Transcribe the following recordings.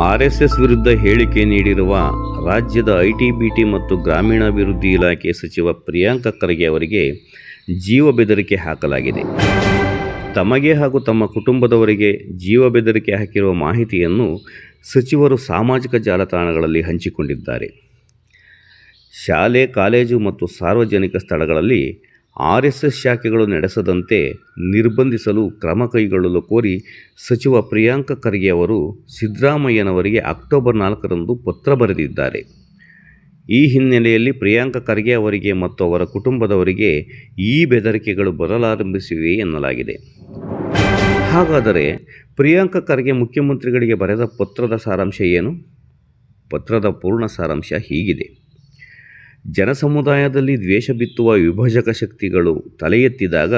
RSS ವಿರುದ್ಧ ಹೇಳಿಕೆ ನೀಡಿರುವ ರಾಜ್ಯದ ಐಟಿ ಬಿಟಿ ಮತ್ತು ಗ್ರಾಮೀಣಾಭಿವೃದ್ಧಿ ಇಲಾಖೆ ಸಚಿವ ಪ್ರಿಯಾಂಕ ಖರ್ಗೆ ಅವರಿಗೆ ಜೀವ ಬೆದರಿಕೆ ಹಾಕಲಾಗಿದೆ. ತಮಗೆ ಹಾಗೂ ತಮ್ಮ ಕುಟುಂಬದವರಿಗೆ ಜೀವ ಬೆದರಿಕೆ ಹಾಕಿರುವ ಮಾಹಿತಿಯನ್ನು ಸಚಿವರು ಸಾಮಾಜಿಕ ಜಾಲತಾಣಗಳಲ್ಲಿ ಹಂಚಿಕೊಂಡಿದ್ದಾರೆ. ಶಾಲೆ, ಕಾಲೇಜು ಮತ್ತು ಸಾರ್ವಜನಿಕ ಸ್ಥಳಗಳಲ್ಲಿ ಆರ್ ಎಸ್ ಎಸ್ ಶಾಖೆಗಳು ನಡೆಸದಂತೆ ನಿರ್ಬಂಧಿಸಲು ಕ್ರಮ ಕೈಗೊಳ್ಳಲು ಕೋರಿ ಸಚಿವ ಪ್ರಿಯಾಂಕ ಖರ್ಗೆ ಅವರು ಸಿದ್ದರಾಮಯ್ಯನವರಿಗೆ ಅಕ್ಟೋಬರ್ ನಾಲ್ಕರಂದು ಪತ್ರ ಬರೆದಿದ್ದಾರೆ. ಈ ಹಿನ್ನೆಲೆಯಲ್ಲಿ ಪ್ರಿಯಾಂಕ ಖರ್ಗೆ ಅವರಿಗೆ ಮತ್ತು ಅವರ ಕುಟುಂಬದವರಿಗೆ ಈ ಬೆದರಿಕೆಗಳು ಬರಲಾರಂಭಿಸಿವೆ ಎನ್ನಲಾಗಿದೆ. ಹಾಗಾದರೆ ಪ್ರಿಯಾಂಕ ಖರ್ಗೆ ಮುಖ್ಯಮಂತ್ರಿಗಳಿಗೆ ಬರೆದ ಪತ್ರದ ಸಾರಾಂಶ ಏನು? ಪತ್ರದ ಪೂರ್ಣ ಸಾರಾಂಶ ಹೀಗಿದೆ. ಜನಸಮುದಾಯದಲ್ಲಿ ದ್ವೇಷ ಬಿತ್ತುವ ವಿಭಜಕ ಶಕ್ತಿಗಳು ತಲೆ ಎತ್ತಿದಾಗ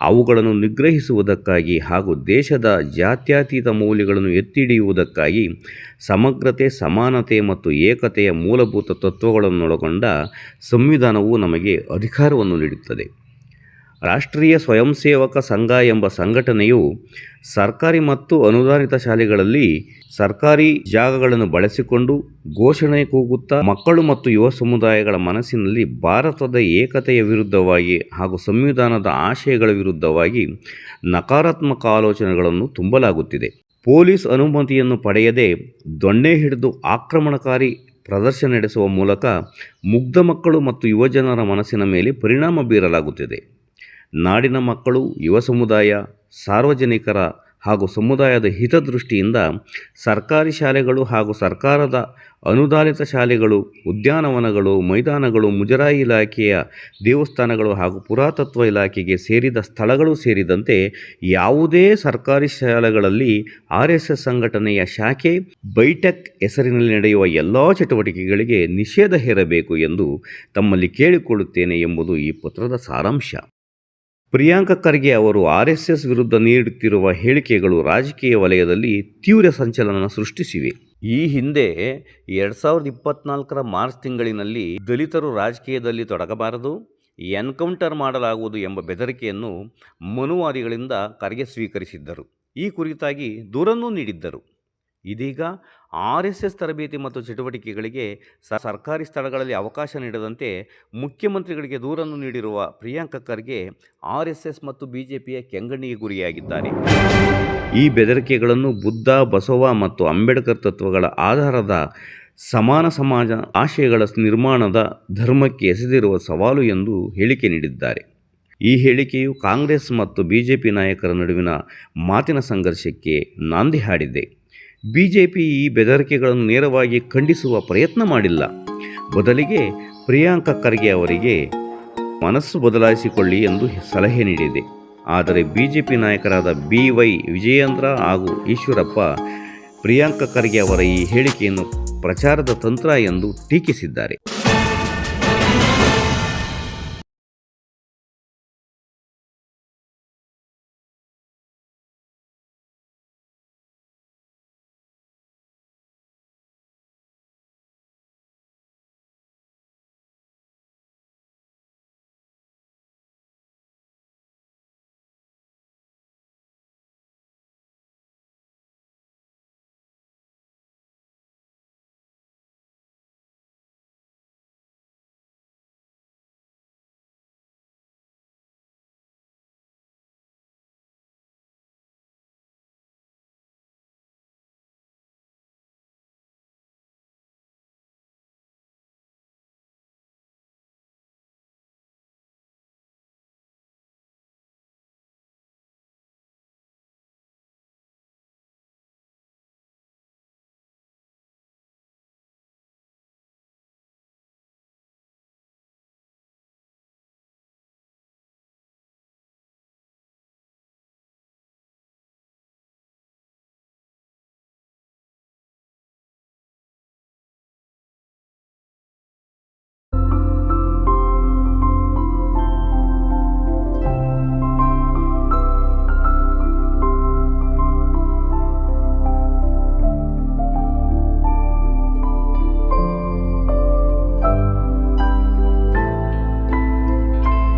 ಅವುಗಳನ್ನು ನಿಗ್ರಹಿಸುವುದಕ್ಕಾಗಿ ಹಾಗೂ ದೇಶದ ಜಾತ್ಯತೀತ ಮೌಲ್ಯಗಳನ್ನು ಎತ್ತಿಡಿಯುವುದಕ್ಕಾಗಿ ಸಮಗ್ರತೆ, ಸಮಾನತೆ ಮತ್ತು ಏಕತೆಯ ಮೂಲಭೂತ ತತ್ವಗಳನ್ನೊಳಗೊಂಡ ಸಂವಿಧಾನವು ನಮಗೆ ಅಧಿಕಾರವನ್ನು ನೀಡುತ್ತದೆ. ರಾಷ್ಟ್ರೀಯ ಸ್ವಯಂ ಸೇವಕ ಸಂಘ ಎಂಬ ಸಂಘಟನೆಯು ಸರ್ಕಾರಿ ಮತ್ತು ಅನುದಾನಿತ ಶಾಲೆಗಳಲ್ಲಿ ಸರ್ಕಾರಿ ಜಾಗಗಳನ್ನು ಬಳಸಿಕೊಂಡು ಘೋಷಣೆ ಕೂಗುತ್ತಾ ಮಕ್ಕಳು ಮತ್ತು ಯುವ ಸಮುದಾಯಗಳ ಮನಸ್ಸಿನಲ್ಲಿ ಭಾರತದ ಏಕತೆಯ ವಿರುದ್ಧವಾಗಿ ಹಾಗೂ ಸಂವಿಧಾನದ ಆಶಯಗಳ ವಿರುದ್ಧವಾಗಿ ನಕಾರಾತ್ಮಕ ಆಲೋಚನೆಗಳನ್ನು ತುಂಬಲಾಗುತ್ತಿದೆ. ಪೊಲೀಸ್ ಅನುಮತಿಯನ್ನು ಪಡೆಯದೆ ದೊಣ್ಣೆ ಹಿಡಿದು ಆಕ್ರಮಣಕಾರಿ ಪ್ರದರ್ಶನ ನಡೆಸುವ ಮೂಲಕ ಮುಗ್ಧ ಮಕ್ಕಳು ಮತ್ತು ಯುವಜನರ ಮನಸ್ಸಿನ ಮೇಲೆ ಪರಿಣಾಮ ಬೀರಲಾಗುತ್ತಿದೆ. ನಾಡಿನ ಮಕ್ಕಳು, ಯುವ ಸಮುದಾಯ, ಸಾರ್ವಜನಿಕರ ಹಾಗೂ ಸಮುದಾಯದ ಹಿತದೃಷ್ಟಿಯಿಂದ ಸರ್ಕಾರಿ ಶಾಲೆಗಳು ಹಾಗೂ ಸರ್ಕಾರದ ಅನುದಾನಿತ ಶಾಲೆಗಳು, ಉದ್ಯಾನವನಗಳು, ಮೈದಾನಗಳು, ಮುಜರಾಯಿ ಇಲಾಖೆಯ ದೇವಸ್ಥಾನಗಳು ಹಾಗೂ ಪುರಾತತ್ವ ಇಲಾಖೆಗೆ ಸೇರಿದ ಸ್ಥಳಗಳು ಸೇರಿದಂತೆ ಯಾವುದೇ ಸರ್ಕಾರಿ ಶಾಲೆಗಳಲ್ಲಿ ಆರ್ ಎಸ್ ಎಸ್ ಸಂಘಟನೆಯ ಶಾಖೆ ಬೈಟೆಕ್ ಹೆಸರಿನಲ್ಲಿ ನಡೆಯುವ ಎಲ್ಲ ಚಟುವಟಿಕೆಗಳಿಗೆ ನಿಷೇಧ ಹೇರಬೇಕು ಎಂದು ತಮ್ಮಲ್ಲಿ ಕೇಳಿಕೊಳ್ಳುತ್ತೇನೆ ಎಂಬುದು ಈ ಪತ್ರದ ಸಾರಾಂಶ. ಪ್ರಿಯಾಂಕ ಖರ್ಗೆ ಅವರು ಆರ್ ಎಸ್ ಎಸ್ ವಿರುದ್ಧ ನೀಡುತ್ತಿರುವ ಹೇಳಿಕೆಗಳು ರಾಜಕೀಯ ವಲಯದಲ್ಲಿ ತೀವ್ರ ಸಂಚಲನ ಸೃಷ್ಟಿಸಿವೆ. ಈ ಹಿಂದೆ ಎರಡು ಸಾವಿರದ ಇಪ್ಪತ್ನಾಲ್ಕರ ಮಾರ್ಚ್ ತಿಂಗಳಿನಲ್ಲಿ ದಲಿತರು ರಾಜಕೀಯದಲ್ಲಿ ತೊಡಗಬಾರದು, ಎನ್ಕೌಂಟರ್ ಮಾಡಲಾಗುವುದು ಎಂಬ ಬೆದರಿಕೆಯನ್ನು ಮನುವಾದಿಗಳಿಂದ ಖರ್ಗೆ ಸ್ವೀಕರಿಸಿದ್ದರು. ಈ ಕುರಿತಾಗಿ ದೂರನ್ನೂ ನೀಡಿದ್ದರು. ಇದೀಗ ಆರ್ ಎಸ್ ಎಸ್ ತರಬೇತಿ ಮತ್ತು ಚಟುವಟಿಕೆಗಳಿಗೆ ಸರ್ಕಾರಿ ಸ್ಥಳಗಳಲ್ಲಿ ಅವಕಾಶ ನೀಡದಂತೆ ಮುಖ್ಯಮಂತ್ರಿಗಳಿಗೆ ದೂರನ್ನು ನೀಡಿರುವ Priyank Kharge R S S ಮತ್ತು ಬಿ ಜೆ ಪಿಯ ಕೆಂಗಣ್ಣಿಗೆ ಗುರಿಯಾಗಿದ್ದಾರೆ. ಈ ಬೆದರಿಕೆಗಳನ್ನು ಬುದ್ಧ, ಬಸವ ಮತ್ತು ಅಂಬೇಡ್ಕರ್ ತತ್ವಗಳ ಆಧಾರದ ಸಮಾನ ಸಮಾಜ ಆಶಯಗಳ ನಿರ್ಮಾಣದ ಧರ್ಮಕ್ಕೆ ಎಸೆದಿರುವ ಸವಾಲು ಎಂದು ಹೇಳಿಕೆ ನೀಡಿದ್ದಾರೆ. ಈ ಹೇಳಿಕೆಯು ಕಾಂಗ್ರೆಸ್ ಮತ್ತು ಬಿಜೆಪಿ ನಾಯಕರ ನಡುವಿನ ಮಾತಿನ ಸಂಘರ್ಷಕ್ಕೆ ನಾಂದಿ ಹಾಡಿದೆ. ಬಿಜೆಪಿ ಈ ಬೆದರಿಕೆಗಳನ್ನು ನೇರವಾಗಿ ಖಂಡಿಸುವ ಪ್ರಯತ್ನ ಮಾಡಿಲ್ಲ. ಬದಲಿಗೆ ಪ್ರಿಯಾಂಕ ಖರ್ಗೆ ಅವರಿಗೆ ಮನಸ್ಸು ಬದಲಾಯಿಸಿಕೊಳ್ಳಿ ಎಂದು ಸಲಹೆ ನೀಡಿದೆ. ಆದರೆ ಬಿಜೆಪಿ ನಾಯಕರಾದ ಬಿ ವೈ ವಿಜಯೇಂದ್ರ ಹಾಗೂ ಈಶ್ವರಪ್ಪ ಪ್ರಿಯಾಂಕ ಖರ್ಗೆ ಅವರ ಈ ಹೇಳಿಕೆಯನ್ನು ಪ್ರಚಾರದ ತಂತ್ರ ಎಂದು ಟೀಕಿಸಿದ್ದಾರೆ.